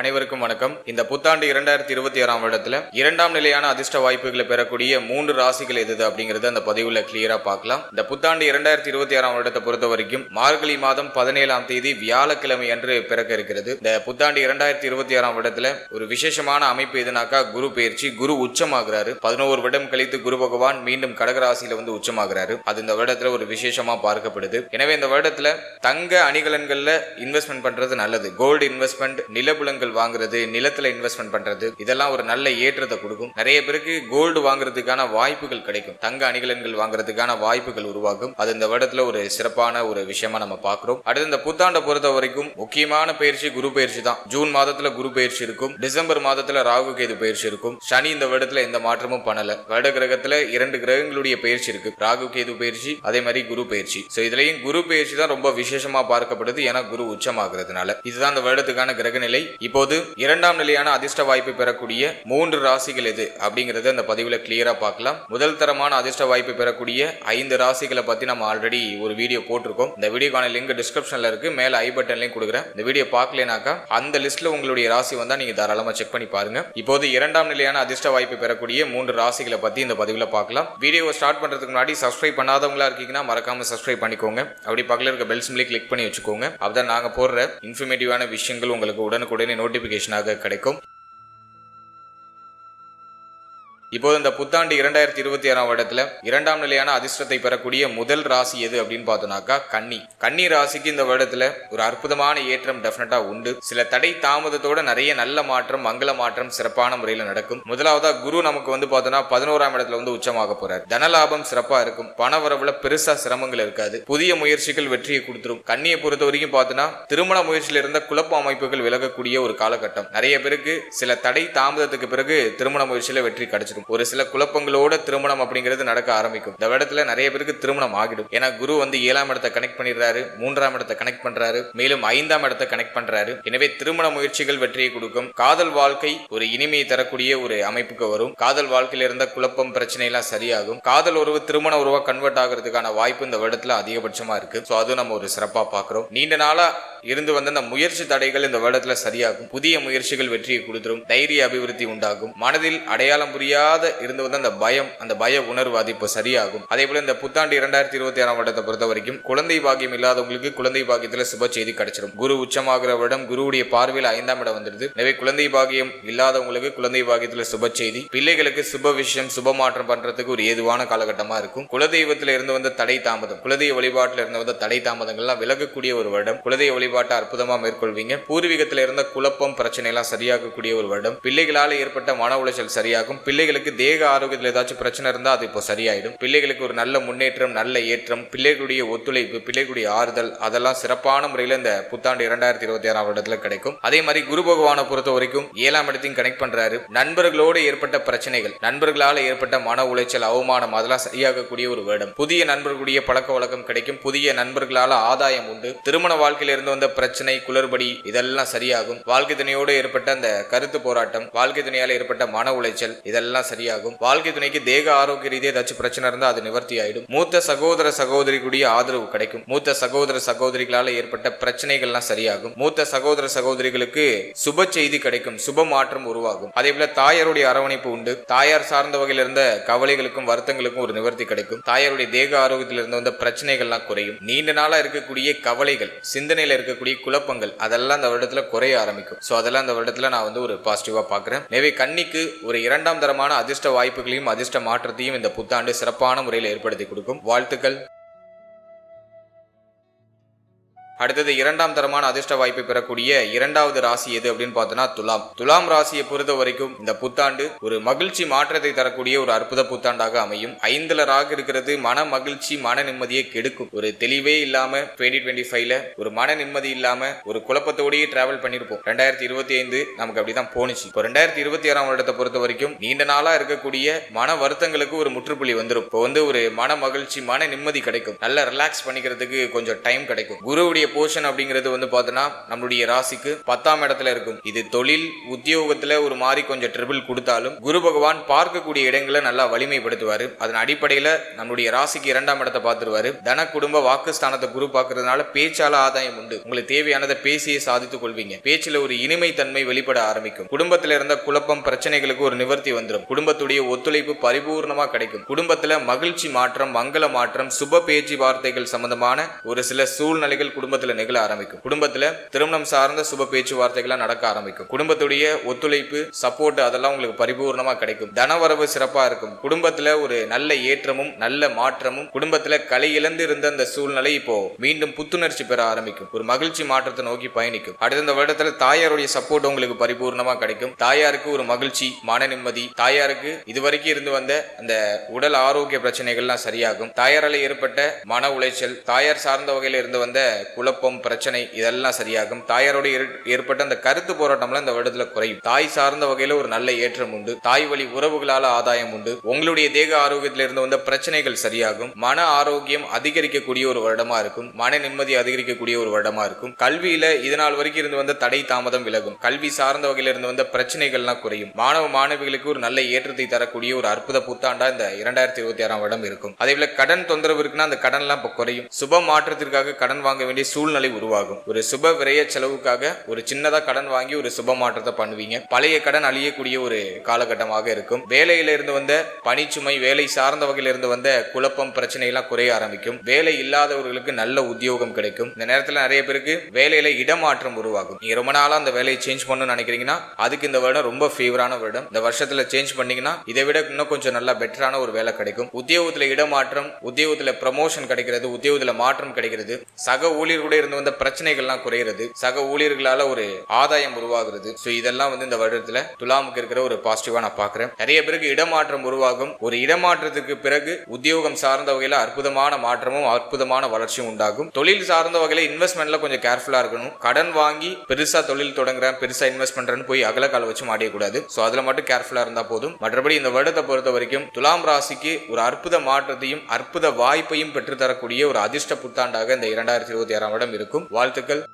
அனைவருக்கும் வணக்கம். இந்த புத்தாண்டு இரண்டாயிரத்தி இருபத்தி ஆறாம் வருடத்துல இரண்டாம் நிலையான அதிர்ஷ்ட வாய்ப்புகளை பெறக்கூடிய மூன்று ராசிகள் எது அப்படிங்கறத அந்த பதிவுல கிளியரா பார்க்கலாம். இந்த புத்தாண்டு இரண்டாயிரத்தி இருபத்தி ஆறாம் வருடத்தை பொறுத்த வரைக்கும் மார்கழி மாதம் பதினேழாம் தேதி வியாழக்கிழமை அன்று பிறக்க இருக்கிறது. இந்த புத்தாண்டு இரண்டாயிரத்தி இருபத்தி ஆறாம் வருடத்துல ஒரு விசேஷமான அமைப்பு எதுனாக்கா குரு பயிற்சி குரு உச்சமாகிறாரு. பதினோரு வருடம் கழித்து குரு பகவான் மீண்டும் கடகராசியில வந்து உச்சமாகிறாரு. அது இந்த வருடத்துல ஒரு விசேஷமா பார்க்கப்படுது. எனவே இந்த வருடத்துல தங்க அணிகலன்கள்ல இன்வெஸ்ட்மெண்ட் பண்றது நல்லது. கோல்டு இன்வெஸ்ட்மெண்ட் நிலபுலங்கள் வாங்குறது நிலத்துல இன்வெஸ்ட்மெண்ட் பண்றது இதெல்லாம் ஒரு நல்ல ஏற்றத்தை கொடுக்கும். நிறைய பேருக்கு கோல்டு வாங்குறதுக்கான வாய்ப்புகள் கிடைக்கும். தங்க அணிகலன்கள் வாங்குறதுக்கான வாய்ப்புகள் உருவாகும். அது இந்த வருடத்துல ஒரு சிறப்பான ஒரு விஷயமா நம்ம பாக்குறோம் அடுத்து இந்த புத்தாண்டை பொறுத்த வரைக்கும் முக்கியமான பயிற்சி குரு பயிற்சி தான். ஜூன் மாதத்துல குரு பயிற்சி இருக்கும். டிசம்பர் மாதத்துல ராகு கேது பயிற்சி இருக்கும். சனி இந்த வருடத்துல எந்த மாற்றமும் பண்ணல. வருட கிரகத்துல இரண்டு கிரகங்களுடைய பயிற்சி இருக்கு. ராகு கேது பயிற்சி அதே மாதிரி குரு பயிற்சி. சோ இதுலயும் குரு பயிற்சி தான் ரொம்ப விசேஷமா பார்க்கப்படுது. ஏன்னா குரு உச்சமாகிறதுனால. இதுதான் இந்த வருடத்துக்கான கிரகநிலை. இப்போது இரண்டாம் நிலையான அதிர்ஷ்ட வாய்ப்பு பெறக்கூடிய மூன்று ராசிகள் எது அப்படிங்கறத அந்த பதிவுல கிளியரா பார்க்கலாம். முதல் தரமான அதிர்ஷ்ட வாய்ப்பு பெறக்கூடிய ஐந்து ராசிகளை பத்தி நம்ம ஆல்ரெடி ஒரு வீடியோ போட்டிருக்கோம். இந்த வீடியோக்கான லிங்க் டிஸ்கிரிப்ஷன்ல இருக்கு. மேல ஐ பட்டன்லயும் கொடுக்குறேன். இந்த வீடியோ பார்க்கலனாக்கா அந்த லிஸ்ட்ல உங்களுடைய ராசி வந்தா நீங்க தாராளமா செக் பண்ணி பாருங்க. இப்போது இரண்டாம் நிலையான அதிர்ஷ்ட வாய்ப்பு பெறக்கூடிய மூன்று ராசிகளை பத்தி இந்த பதிவுல பார்க்கலாம். வீடியோவை ஸ்டார்ட் பண்றதுக்கு முன்னாடி சப்ஸ்கிரைப் பண்ணாதவங்களா இருக்கீங்கன்னா மறக்காம சப்ஸ்கிரைப் பண்ணிக்கோங்க. அப்படி பக்கத்தில் இருக்க பெல் சிம்லி கிளிக் பண்ணி வச்சுக்கோங்க. அப்பதான் நாங்க போடுற இன்ஃபர்மேட்டிவான விஷயங்கள் உங்களுக்கு உடனுக்குடனே நோட்டிபிகேஷனாக கிடைக்கும். இப்போது இந்த புத்தாண்டு இரண்டாயிரத்தி இருபத்தி ஆறாம் வருடத்துல இரண்டாம் நிலையான அதிர்ஷ்டத்தை பெறக்கூடிய முதல் ராசி எது அப்படின்னு பார்த்தோம்னாக்கா கன்னி. கன்னி ராசிக்கு இந்த வருடத்துல ஒரு அற்புதமான ஏற்றம் டெஃபினட்டா உண்டு. சில தடை தாமதத்தோட நிறைய நல்ல மாற்றம் மங்கள மாற்றம் சிறப்பான முறையில் நடக்கும். முதலாவதா குரு நமக்கு வந்து பார்த்தோம்னா பதினோராம் இடத்துல வந்து உச்சமாக போறார். தனலாபம் சிறப்பா இருக்கும். பண வரவுல பெருசா சிரமங்கள் இருக்காது. புதிய முயற்சிகள் வெற்றியை கொடுத்துரும். கன்னியை பொறுத்த வரைக்கும் பார்த்தோன்னா திருமண முயற்சியில் இருந்த குழப்ப அமைப்புகள் விலகக்கூடிய ஒரு காலகட்டம். நிறைய பேருக்கு சில தடை தாமதத்துக்கு பிறகு திருமண முயற்சியில வெற்றி கிடைச்சிடும் ஒரு சில குழப்பங்களோட திருமணம் அப்படிங்கிறது நடக்க ஆரம்பிக்கும். இந்த இடத்துல நிறைய பேருக்கு திருமணம் ஆகிடும். ஏன்னா குரு வந்து ஏழாம் இடத்தை கனெக்ட் பண்ணிடுறாரு மூன்றாம் இடத்தை கனெக்ட் பண்றாரு மேலும் ஐந்தாம் இடத்தை கனெக்ட் பண்றாரு. எனவே திருமண முயற்சிகள் வெற்றியை கொடுக்கும். காதல் வாழ்க்கை ஒரு இனிமையை தரக்கூடிய ஒரு அமைப்புக்கு வரும். காதல் வாழ்க்கையில இருந்த குழப்பம் பிரச்சனை எல்லாம் சரியாகும். காதல் உறவு திருமண உறவா கன்வெர்ட் ஆகிறதுக்கான வாய்ப்பு இந்த வருடத்துல அதிகபட்சமா இருக்கு. ஸோ அதுவும் நம்ம ஒரு சிறப்பா பாக்குறோம் நீண்ட நாளா இருந்து வந்த அந்த முயற்சி தடைகள் இந்த வருடத்துல சரியாகும். புதிய முயற்சிகள் வெற்றியை கொடுத்துரும். தைரிய அபிவிருத்தி உண்டாகும். மனதில் அடையாளம் புரியாத இருந்து வந்த அந்த பயம் அந்த பய உணர்வு அது இப்போ சரியாகும். அதே போல இந்த புத்தாண்டு இரண்டாயிரத்தி இருபத்தி ஆறாம் வருடத்தை பொறுத்த வரைக்கும் குழந்தை பாக்கியம் இல்லாதவங்களுக்கு குழந்தை பாக்கியத்துல சுப செய்தி கிடைச்சிடும் குரு உச்சமாகிற வருடம் குருவுடைய பார்வையில் ஐந்தாம் இடம் வந்துடுது. எனவே குழந்தை பாக்கியம் இல்லாதவங்களுக்கு குழந்தை பாக்கியத்துல சுப செய்தி பிள்ளைகளுக்கு சுப விஷயம் சுப மாற்றம் பண்றதுக்கு ஒரு ஏதுவான காலகட்டமா இருக்கும். குலதெய்வத்துல இருந்து வந்த தடை தாமதம் குலதெய்வ வழிபாட்டில் இருந்து வந்த தடை தாமதங்கள்லாம் விலகக்கூடிய ஒரு வருடம். குலதெய்வ வழிபாட்டை அற்புதமாக மேற்கொள்வீங்க. பூர்வீகத்தில் இருந்த குழப்பம் பிரச்சனையெல்லாம் சரியாகக்கூடிய ஒரு வருடம். பிள்ளைகளால் ஏற்பட்ட மன உளைச்சல் சரியாகும். பிள்ளைகளுக்கு தேக ஆரோக்கியத்தில் ஏதாச்சும் பிரச்சனை இருந்தால் அது இப்போ சரியாயிடும். பிள்ளைகளுக்கு ஒரு நல்ல முன்னேற்றம் நல்ல ஏற்றம் பிள்ளைகளுடைய ஒத்துழைப்பு பிள்ளைகளுடைய ஆறுதல் அதெல்லாம் சிறப்பான முறையில் இந்த புத்தாண்டு இரண்டாயிரத்தி இருபத்தி ஆறாம் வருடத்தில் கிடைக்கும். அதே மாதிரி குரு பகவானை பொறுத்த வரைக்கும் ஏழாம் இடத்தையும் கனெக்ட் பண்றாரு. நண்பர்களோடு ஏற்பட்ட பிரச்சனைகள் நண்பர்களால் ஏற்பட்ட மன உளைச்சல் அவமானம் அதெல்லாம் சரியாகக்கூடிய ஒரு வருடம். புதிய நண்பர்களுடைய பழக்க வழக்கம் கிடைக்கும். புதிய நண்பர்களால் ஆதாயம் உண்டு. திருமண வாழ்க்கையில் இருந்து வந்த பிரச்சனை குளறுபடி இதெல்லாம் சரியாகும். வாழ்க்கை துணையோடு ஏற்பட்ட அந்த கருத்து போராட்டம் வாழ்க்கை துணையால் ஏற்பட்ட மன உளைச்சல் இதெல்லாம் சரியாகும். வாழ்க்கை துணைக்கு தேக ஆரோக்கிய ரீதியாக ஏதாச்சும் பிரச்சனை இருந்தால் அது நிவர்த்தி ஆயிடும். மூத்த சகோதர சகோதரிக்குடைய ஆதரவு கிடைக்கும். மூத்த சகோதர சகோதரிகளால் ஏற்பட்ட பிரச்சனைகள்லாம் சரியாகும். மூத்த சகோதர சகோதரிகளுக்கு சுப செய்தி கிடைக்கும் சுப மாற்றம் உருவாகும். அதே போல தாயாருடைய அரவணைப்பு உண்டு. தாயார் சார்ந்த வகையில் இருந்த கவலைகளுக்கும் வருத்தங்களுக்கும் ஒரு நிவர்த்தி கிடைக்கும். தாயாருடைய தேக ஆரோக்கியத்தில் இருந்து வந்த பிரச்சனைகள்லாம் குறையும். நீண்ட நாளா இருக்கக்கூடிய கவலைகள் சிந்தனையில் இருக்கக்கூடிய குழப்பங்கள் அதெல்லாம் அந்த வருடத்துல குறைய ஆரம்பிக்கும். ஸோ அதெல்லாம் அந்த வருடத்துல நான் வந்து ஒரு பாசிட்டிவா பார்க்குறேன். எனவே கன்னிக்கு ஒரு இரண்டாம் தரமான அதிர்ஷ்ட வாய்ப்புகளையும் அதிர்ஷ்ட மாற்றத்தையும் இந்த புத்தாண்டு சிறப்பான முறையில் ஏற்படுத்தி கொடுக்கும். வாழ்த்துக்கள். அடுத்தது இரண்டாம் தரமான அதிர்ஷ்ட வாய்ப்பை பெறக்கூடிய இரண்டாவது ராசி எது அப்படின்னு பார்த்தோம்னா துலாம். துலாம் ராசியை பொறுத்த வரைக்கும் இந்த புத்தாண்டு ஒரு மகிழ்ச்சி மாற்றத்தை தரக்கூடிய ஒரு அற்புத புத்தாண்டாக அமையும். ஐந்துல ராகு இருக்கிறது மன மகிழ்ச்சி மன நிம்மதியை கெடுக்கும். ஒரு தெளிவே இல்லாம டுவெண்ட்டி டுவெண்ட்டி ஃபைவ்ல ஒரு மன நிம்மதி இல்லாம ஒரு குழப்பத்தோடயே டிராவல் பண்ணிருப்போம். ரெண்டாயிரத்தி இருபத்தி ஐந்து நமக்கு அப்படிதான் போணுச்சு. இப்போ ரெண்டாயிரத்தி இருபத்தி ஆறாம் வருடத்தை பொறுத்த வரைக்கும் நீண்ட நாளா இருக்கக்கூடிய மன வருத்தங்களுக்கு ஒரு முற்றுப்புள்ளி வந்துடும் இப்போ வந்து ஒரு மன மகிழ்ச்சி மன நிம்மதி கிடைக்கும். நல்லா ரிலாக்ஸ் பண்ணிக்கிறதுக்கு கொஞ்சம் டைம் கிடைக்கும். குருவுடைய குருவுடைய போர்ஷன் அப்படிங்கிறது வந்து பார்த்தோன்னா நம்மளுடைய ராசிக்கு பத்தாம் இடத்துல இருக்கும். இது தொழில் உத்தியோகத்துல ஒரு மாதிரி கொஞ்சம் ட்ரிபிள் கொடுத்தாலும் குரு பகவான் பார்க்கக்கூடிய இடங்களை நல்லா வலிமைப்படுத்துவார். அதன் அடிப்படையில நம்மளுடைய ராசிக்கு இரண்டாம் இடத்தை பார்த்துருவாரு. தன குடும்ப வாக்குஸ்தானத்தை குரு பார்க்கறதுனால பேச்சால ஆதாயம் உண்டு. உங்களுக்கு தேவையானதை பேசியே சாதித்துக் கொள்வீங்க. பேச்சுல ஒரு இனிமை தன்மை வெளிப்பட ஆரம்பிக்கும். குடும்பத்துல இருந்த குழப்பம் பிரச்சனைகளுக்கு ஒரு நிவர்த்தி வந்துடும் குடும்பத்துடைய ஒத்துழைப்பு பரிபூர்ணமா கிடைக்கும். குடும்பத்துல மகிழ்ச்சி மாற்றம் மங்கள மாற்றம் சுப பேச்சு வார்த்தைகள் சம்பந்தமான ஒரு சில சூழ்நிலைகள் குடும்ப குடும்பத்துல நிகழ ஆரம்பிக்கும். குடும்பத்துல திருமணம் சார்ந்த சுப பேச்சுவார்த்தைகள்லாம் நடக்க ஆரம்பிக்கும். குடும்பத்துடைய ஒத்துழைப்பு சப்போர்ட் அதெல்லாம் உங்களுக்கு பரிபூர்ணமா கிடைக்கும். தனவரவு சிறப்பா இருக்கும். குடும்பத்துல ஒரு நல்ல ஏற்றமும் நல்ல மாற்றமும் குடும்பத்துல கலை இழந்து இருந்த அந்த சூழ்நிலை இப்போ மீண்டும் புத்துணர்ச்சி பெற ஆரம்பிக்கும். ஒரு மகிழ்ச்சி மாற்றத்தை நோக்கி பயணிக்கும். அடுத்த இந்த வருடத்துல தாயாருடைய சப்போர்ட் உங்களுக்கு பரிபூர்ணமா கிடைக்கும். தாயாருக்கு ஒரு மகிழ்ச்சி மன நிம்மதி தாயாருக்கு இதுவரைக்கும் இருந்து வந்த அந்த உடல் ஆரோக்கிய பிரச்சனைகள்லாம் சரியாகும். தாயாரால் ஏற்பட்ட மன உளைச்சல் தாயார் சார்ந்த வகையில் இருந்து வந்த குழப்பம் பிரச்சனை இதெல்லாம் சரியாகும். தாயாரோட ஏற்பட்ட அந்த கருத்து போராட்டம்லாம் இந்த வருடத்துல குறையும். தாய் சார்ந்த வகையில ஒரு நல்ல ஏற்றம் உண்டு. தாய் வழி உறவுகளால ஆதாயம் உண்டு. உங்களுடைய தேக ஆரோக்கியத்திலிருந்து வந்த பிரச்சனைகள் சரியாகும். மன ஆரோக்கியம் அதிகரிக்கக்கூடிய ஒரு வருடமா இருக்கும். மன நிம்மதி அதிகரிக்கக்கூடிய ஒரு வருடமா இருக்கும். கல்வியில இதனால் வரைக்கும் இருந்து வந்த தடை தாமதம் விலகும். கல்வி சார்ந்த வகையில இருந்து வந்த பிரச்சனைகள்லாம் குறையும். மாணவ மாணவிகளுக்கு ஒரு நல்ல ஏற்றத்தை தரக்கூடிய ஒரு அற்புத புத்தாண்டா இந்த இரண்டாயிரத்தி இருபத்தி ஆறாம் வருடம் இருக்கும். அதே போல கடன் தொந்தரவு இருக்குன்னா அந்த கடன்லாம் இப்போ குறையும். சுப மாற்றத்திற்காக கடன் வாங்க வேண்டிய சூழ்நிலை உருவாகும். ஒரு சுப விரைய செலவுக்காக ஒரு சின்னதா கடன் வாங்கி ஒரு சுப மாற்றத்தை பண்ணுவீங்க. பழைய கடன் அழியக்கூடிய ஒரு காலகட்டமாக இருக்கும். வேலையில இருந்து வந்த பணிச்சுமை வேலை சார்ந்த வகையில இருந்து வந்த குழப்பம் பிரச்சனை எல்லாம் குறைய ஆரம்பிக்கும். வேலை இல்லாதவர்களுக்கு நல்ல உத்தியோகம் கிடைக்கும். இந்த நேரத்துல நிறைய பேருக்கு வேலையில இடமாற்றம் உருவாகும். நீங்க ரொம்ப நாளா அந்த வேலையை சேஞ்ச் பண்ணணும்னு நினைக்கிறீங்கன்னா அதுக்கு இந்த வருடம் ரொம்ப ஃபேவரான வருடம். இந்த வருஷத்துல சேஞ்ச் பண்ணீங்கன்னா இதை விட இன்னும் கொஞ்சம் நல்லா பெட்டரான ஒரு வேலை கிடைக்கும். உத்தியோகத்துல இடமாற்றம் உத்தியோகத்துல ப்ரமோஷன் கிடைக்கிறது உத்தியோகத்துல மாற்றம் கிடைக்கிறது. சக ஊழியர்களோட இருந்து வந்த பிரச்சனைகள்லாம் குறையிறது. சக ஊழியர்களால ஒரு ஆதாயம் உருவாகிறது. ஸோ இதெல்லாம் வந்து இந்த வருடத்துல துலாமுக்கு இருக்கிற ஒரு பாசிட்டிவா நான் பாக்குறேன் நிறைய பேருக்கு இடமாற்றம் உருவாகும். ஒரு இடமாற்றத்துக்கு பிறகு உத்தியோகம் சார்ந்த வகையில அற்புதமான மாற்றமும் அற்புதமான வளர்ச்சியும் உண்டாகும். தொழில் சார்ந்த வகையில இன்வெஸ்ட்மெண்ட்ல கொஞ்சம் கேர்ஃபுல்லா இருக்கணும். கடன் வாங்கி பெருசா தொழில் தொடங்குறேன் பெருசா இன்வெஸ்ட் பண்றேன்னு போய் அகல கால வச்சு மாடியக்கூடாது ஸோ அதுல மட்டும் கேர்ஃபுல்லா இருந்தா போதும். மற்றபடி இந்த வருடத்தை பொறுத்த வரைக்கும் துலாம் ராசிக்கு ஒரு அற்புத மாற்றத்தையும் அற்புத வாய்ப்பையும் பெற்றுத்தரக்கூடிய ஒரு அதிர்ஷ்ட புத்தாண்டாக இந்த இரண்டாயிரத்தி இருபத்தி ஆறாம் வருடம் இருக்கும் வாழ்த்துக்கள்.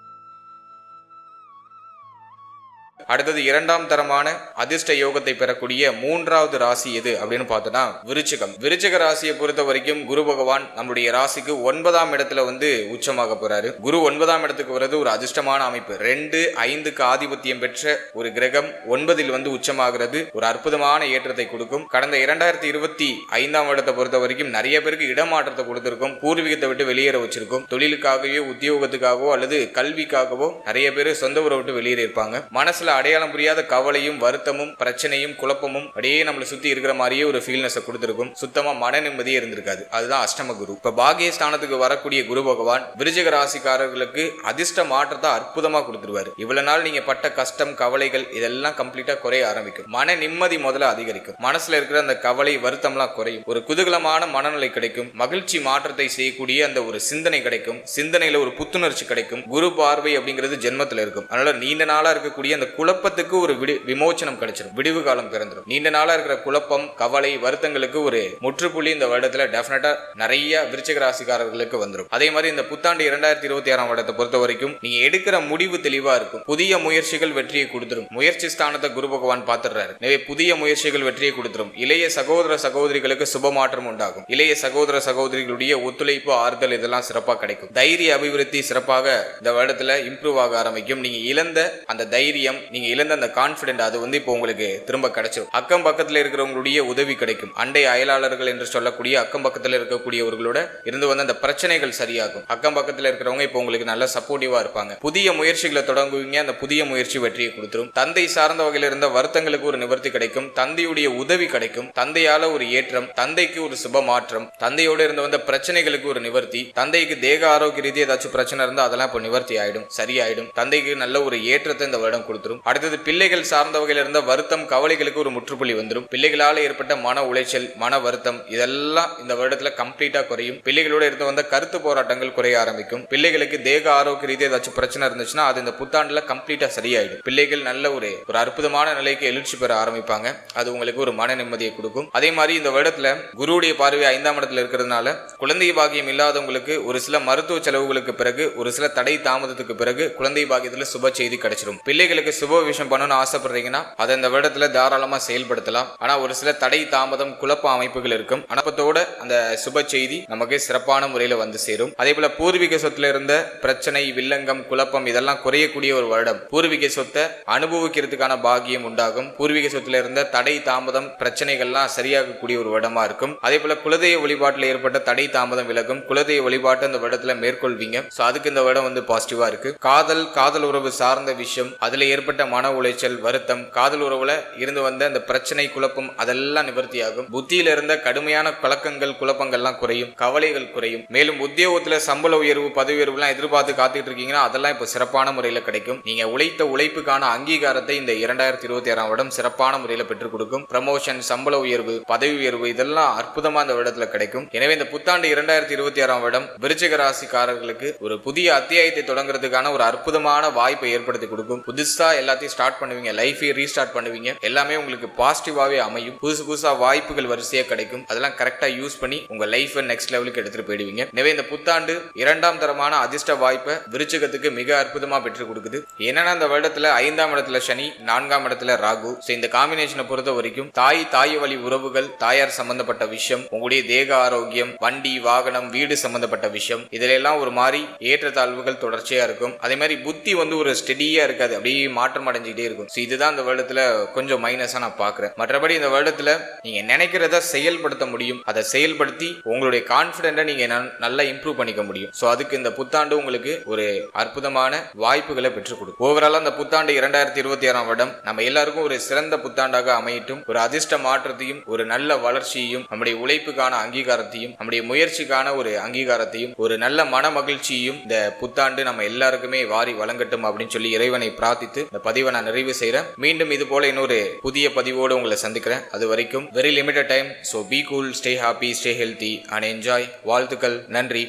அடுத்தது இரண்டாம் தரமான அதிர்ஷ்ட யோகத்தை பெறக்கூடிய மூன்றாவது ராசி எது அப்படின்னு பார்த்தோம்னா விருச்சிகம். விருச்சிக ராசியை பொறுத்த வரைக்கும் குரு பகவான் நம்முடைய ராசிக்கு ஒன்பதாம் இடத்துல வந்து உச்சமாக போறாரு. குரு ஒன்பதாம் இடத்துக்கு வர்றது ஒரு அதிர்ஷ்டமான அமைப்பு. ரெண்டு ஐந்துக்கு ஆதிபத்தியம் பெற்ற ஒரு கிரகம் ஒன்பதில் வந்து உச்சமாகிறது. ஒரு அற்புதமான ஏற்றத்தை கொடுக்கும். கடந்த இரண்டாயிரத்தி இருபத்தி ஐந்தாம் இடத்தை பொறுத்த வரைக்கும் நிறைய பேருக்கு இடமாற்றத்தை கொடுத்திருக்கும். பூர்வீகத்தை விட்டு வெளியேற வச்சிருக்கும். தொழிலுக்காகவோ உத்தியோகத்துக்காகவோ அல்லது கல்விக்காகவோ நிறைய பேர் சொந்த ஊரை விட்டு வெளியேறி இருப்பாங்க மனசுல அடையாளம் புரியாத கவலையும் வருத்தமும் பிரச்சனையும் குழப்பமும் அப்படியே நம்மளை சுத்தி இருக்கிற மாதிரியே ஒரு ஃபீல்னஸை கொடுத்துருக்கும். சுத்தமா மன நிம்மதியே இருந்திருக்காது. அதுதான் அஷ்டம குரு. இப்ப பாகிய ஸ்தானத்துக்கு வரக்கூடிய குரு பகவான் விருஜக ராசிக்காரர்களுக்கு அதிர்ஷ்ட மாற்றத்தை அற்புதமா கொடுத்துருவாரு. இவ்வளவு நாள் நீங்க பட்ட கஷ்டம் கவலைகள் இதெல்லாம் கம்ப்ளீட்டா குறைய ஆரம்பிக்கும். மன நிம்மதி முதல்ல அதிகரிக்கும். மனசுல இருக்கிற அந்த கவலை வருத்தம்லாம் குறையும். ஒரு குதூகலமான மனநிலை கிடைக்கும். மகிழ்ச்சி மாற்றத்தை செய்யக்கூடிய அந்த ஒரு சிந்தனை கிடைக்கும். சிந்தனையில ஒரு புத்துணர்ச்சி கிடைக்கும். குரு பார்வை அப்படிங்கிறது ஜென்மத்துல இருக்கும். அதனால நீண்ட நாளா இருக்கக்கூடிய அந்த குழப்பத்துக்கு ஒரு விடு விமோச்சனம் கிடைச்சிடும் விடிவு காலம் பிறந்துடும் நீண்ட நாளா இருக்கிற குழப்பம் கவலை வருத்தங்களுக்கு ஒரு முற்றுப்புள்ளி இந்த வருடத்துல டெஃபினட்டா நிறைய விருச்சிக ராசிக்காரர்களுக்கு வந்துடும் அதே மாதிரி இந்த புத்தாண்டு இரண்டாயிரத்தி இருபத்தி ஆறாம் வருடத்தை பொறுத்த வரைக்கும் நீங்க எடுக்கிற முடிவு தெளிவா இருக்கும். புதிய முயற்சிகள் வெற்றியை கொடுத்துரும். முயற்சி ஸ்தானத்தை குரு பகவான் பார்த்துடுறாரு. எனவே புதிய முயற்சிகள் வெற்றியை கொடுத்துரும். இளைய சகோதர சகோதரிகளுக்கு சுப மாற்றம் உண்டாகும். இளைய சகோதர சகோதரிகளுடைய ஒத்துழைப்பு ஆறுதல் இதெல்லாம் சிறப்பாக கிடைக்கும். தைரிய அபிவிருத்தி சிறப்பாக இந்த வருடத்துல இம்ப்ரூவ் ஆக ஆரம்பிக்கும். நீங்க இழந்த அந்த தைரியம் நீங்க இழந்த அந்த கான்ஃபிடென்ட் அது வந்து இப்போ உங்களுக்கு திரும்ப கிடைச்சிடும் அக்கம் பக்கத்தில் இருக்கிறவங்களுடைய உதவி கிடைக்கும். அண்டை அயலாளர்கள் என்று சொல்லக்கூடிய அக்கம் பக்கத்தில் இருக்கக்கூடியவர்களோட இருந்து வந்து அந்த பிரச்சனைகள் சரியாகும். அக்கம் பக்கத்தில் இருக்கிறவங்க இப்போ உங்களுக்கு நல்ல சப்போர்ட்டிவாக இருப்பாங்க. புதிய முயற்சிகளை தொடங்குவீங்க. அந்த புதிய முயற்சி வெற்றியை கொடுத்துரும். தந்தை சார்ந்த வகையில் இருந்த வருத்தங்களுக்கு ஒரு நிவர்த்தி கிடைக்கும். தந்தையுடைய உதவி கிடைக்கும். தந்தையால ஒரு ஏற்றம் தந்தைக்கு ஒரு சுப மாற்றம் தந்தையோட இருந்து வந்த பிரச்சனைகளுக்கு ஒரு நிவர்த்தி தந்தைக்கு தேக ஆரோக்கிய ரீதியாக ஏதாச்சும் பிரச்சனை இருந்தால் அதெல்லாம் இப்போ நிவர்த்தி ஆயிடும் சரியாயிடும். தந்தைக்கு நல்ல ஒரு ஏற்றத்தை இந்த வருடம் கொடுத்துரும். அடுத்தது பிள்ளைகள் சார்ந்த வகையில் இருந்த வருத்தம் கவலைகளுக்கு ஒரு முற்றுப்புள்ளி வந்துடும் பிள்ளைகளால் ஏற்பட்ட மன உளைச்சல் மன வருத்தம் இதெல்லாம் இந்த வருடத்துல கம்ப்ளீட்டா குறையும். பிள்ளைகளோட இருந்து வந்த கருத்து போராட்டங்கள் குறைய ஆரம்பிக்கும். பிள்ளைகளுக்கு தேக ஆரோக்கிய ரீதியாக ஏதாச்சும் பிரச்சனை இருந்துச்சுன்னா அது இந்த புத்தாண்டுல கம்ப்ளீட்டா சரியாயிடும். பிள்ளைகள் நல்ல ஒரு ஒரு அற்புதமான நிலைக்கு எழுச்சி பெற ஆரம்பிப்பாங்க. அது உங்களுக்கு ஒரு மன நிம்மதியை கொடுக்கும். அதே மாதிரி இந்த வருடத்துல குருவுடைய பார்வை ஐந்தாம் இடத்துல இருக்கிறதுனால குழந்தை பாகியம் இல்லாதவங்களுக்கு ஒரு சில மருத்துவ செலவுகளுக்கு பிறகு ஒரு சில தடை தாமதத்துக்கு பிறகு குழந்தை பாகியத்துல சுப செய்தி கிடைச்சிடும் பிள்ளைகளுக்கு சுப விஷயம் பண்ணணும்னு ஆசைப்படுறீங்கன்னா அதை இந்த வருடத்துல தாராளமா செயல்படுத்தலாம். ஆனா ஒரு சில தடை தாமதம் குழப்ப அமைப்புகள் இருக்கும். அனுப்பத்தோட அந்த சுப செய்தி நமக்கு சிறப்பான முறையில வந்து சேரும். அதே போல பூர்வீக சொத்துல இருந்த பிரச்சனை வில்லங்கம் குழப்பம் இதெல்லாம் குறையக்கூடிய ஒரு வருடம். பூர்வீக சொத்தை அனுபவிக்கிறதுக்கான பாகியம் உண்டாகும். பூர்வீக சொத்துல இருந்த தடை தாமதம் பிரச்சனைகள்லாம் சரியாகக்கூடிய ஒரு வருடமா இருக்கும். அதே போல குலதெய்வ வழிபாட்டில் ஏற்பட்ட தடை தாமதம் விலகும். குலதெய்வ வழிபாட்டை அந்த வருடத்துல மேற்கொள்வீங்க. ஸோ அதுக்கு இந்த வருடம் வந்து பாசிட்டிவா இருக்கு. காதல் காதல் உறவு சார்ந்த விஷயம் அதுல ஏற்பட்ட மன உளைச்சல் வருத்தம் காதல் உறவுல இருந்து வந்த அந்த பிரச்சனை குழப்பம் அதெல்லாம் நிவர்த்தியாகும். புத்தியில இருந்த கடுமையான கலக்கங்கள் குழப்பங்கள்லாம் குறையும் கவலைகள் குறையும். மேலும் உத்தியோகத்துல சம்பள உயர்வு பதவி உயர்வுலாம் எதிர்பார்த்து காத்துட்டு இருக்கீங்கன்னா அதெல்லாம் இப்போ சிறப்பான முறையில் கிடைக்கும். நீங்க உழைத்த உழைப்புக்கான அங்கீகாரத்தை இந்த இரண்டாயிரத்தி இருபத்தி ஆறாம் வருடம் சிறப்பான முறையில் பெற்றுக் கொடுக்கும். ப்ரமோஷன் சம்பள உயர்வு பதவி உயர்வு இதெல்லாம் அற்புதமா இந்த வருடத்துல கிடைக்கும். எனவே இந்த புத்தாண்டு இரண்டாயிரத்தி இருபத்தி ஆறாம் வருடம் விருச்சிக ராசிக்காரர்களுக்கு ஒரு புதிய அத்தியாயத்தை தொடங்குறதுக்கான ஒரு அற்புதமான வாய்ப்பை ஏற்படுத்தி கொடுக்கும். புதுசா எல்லாத்தையும் ஸ்டார்ட் பண்ணுவீங்க. லைஃபை ரீஸ்டார்ட் பண்ணுவீங்க. எல்லாமே உங்களுக்கு பாசிட்டிவாவே அமையும். புதுசு புதுசா வாய்ப்புகள் வரிசையா கிடைக்கும். அதெல்லாம் கரெக்டா யூஸ் பண்ணி உங்க லைஃப்பை நெக்ஸ்ட் லெவலுக்கு எடுத்துட்டு போயிடுவீங்க. எனவே இந்த புத்தாண்டு இரண்டாம் தரமான அதிர்ஷ்ட வாய்ப்பை விருச்சகத்துக்கு மிக அற்புதமா பெற்றுக் கொடுக்குது. என்னன்னா இந்த வருடத்துல ஐந்தாம் இடத்துல சனி நான்காம் இடத்துல ராகு. ஸோ இந்த காம்பினேஷனை பொறுத்த வரைக்கும் தாய் தாய் வழி உறவுகள் தாயார் சம்பந்தப்பட்ட விஷயம் உங்களுடைய தேக ஆரோக்கியம் வண்டி வாகனம் வீடு சம்பந்தப்பட்ட விஷயம் இதுல எல்லாம் ஒரு மாதிரி ஏற்றத்தாழ்வுகள் தொடர்ச்சியா இருக்கும். அதே மாதிரி புத்தி வந்து ஒரு ஸ்டெடியா இருக்காது. அப்படியே மாற்றம் அடைஞ்சுக்கிட்டே இருக்கும். ஸோ இதுதான் இந்த வருடத்துல கொஞ்சம் மைனஸாக நான் பார்க்குறேன். மற்றபடி இந்த வருடத்தில் நீங்கள் நினைக்கிறத செயல்படுத்த முடியும். அதை செயல்படுத்தி உங்களுடைய கான்ஃபிடென்ட்டை நீங்க நல்லா இம்ப்ரூவ் பண்ணிக்க முடியும். ஸோ அதுக்கு இந்த புத்தாண்டு உங்களுக்கு ஒரு அற்புதமான வாய்ப்புகளை பெற்றுக் கொடுக்கும் ஓவரால் அந்த புத்தாண்டு இரண்டாயிரத்தி இருபத்தி ஆறாம் வருடம் நம்ம எல்லாருக்கும் ஒரு சிறந்த புத்தாண்டாக அமையட்டும். ஒரு அதிர்ஷ்ட மாற்றத்தையும் ஒரு நல்ல வளர்ச்சியையும் நம்முடைய உழைப்புக்கான அங்கீகாரத்தையும் நம்முடைய முயற்சிக்கான ஒரு அங்கீகாரத்தையும் ஒரு நல்ல மன மகிழ்ச்சியையும் இந்த புத்தாண்டு நம்ம எல்லாருக்குமே வாரி வழங்கட்டும் அப்படின்னு சொல்லி இறைவனை பிரார்த்தித்து இந்த பதிவை நான் நிறைவு செய்கிறேன் மீண்டும் இது போல இன்னொரு புதிய பதிவோடு உங்களை சந்திக்கிறேன். அது வரைக்கும் very limited time so be cool stay happy stay healthy and enjoy வாழ்த்துக்கள். நன்றி.